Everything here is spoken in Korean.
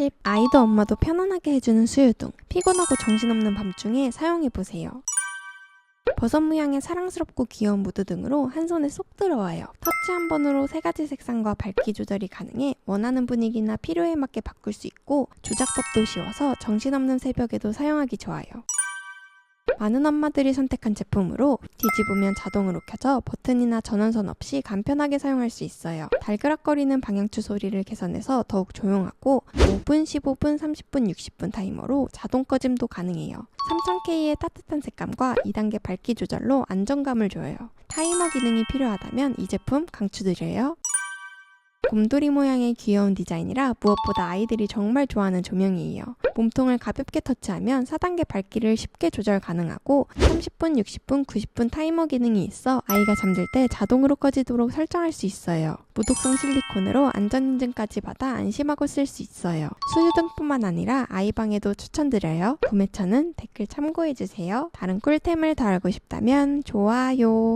팁 아이도 엄마도 편안하게 해주는 수유등 피곤하고 정신없는 밤중에 사용해보세요. 버섯 모양의 사랑스럽고 귀여운 무드 등으로 한 손에 쏙 들어와요. 터치 한 번으로 세 가지 색상과 밝기 조절이 가능해 원하는 분위기나 필요에 맞게 바꿀 수 있고 조작법도 쉬워서 정신없는 새벽에도 사용하기 좋아요. 많은 엄마들이 선택한 제품으로 뒤집으면 자동으로 켜져 버튼이나 전원선 없이 간편하게 사용할 수 있어요. 달그락거리는 방향추 소리를 개선해서 더욱 조용하고 5분, 15분, 30분, 60분 타이머로 자동 꺼짐도 가능해요. 3000K의 따뜻한 색감과 2단계 밝기 조절로 안정감을 줘요. 타이머 기능이 필요하다면 이 제품 강추드려요. 곰돌이 모양의 귀여운 디자인이라 무엇보다 아이들이 정말 좋아하는 조명이에요. 몸통을 가볍게 터치하면 4단계 밝기를 쉽게 조절 가능하고 30분, 60분, 90분 타이머 기능이 있어 아이가 잠들 때 자동으로 꺼지도록 설정할 수 있어요. 무독성 실리콘으로 안전인증까지 받아 안심하고 쓸 수 있어요. 수유등뿐만 아니라 아이방에도 추천드려요. 구매처는 댓글 참고해주세요. 다른 꿀템을 더 알고 싶다면 좋아요.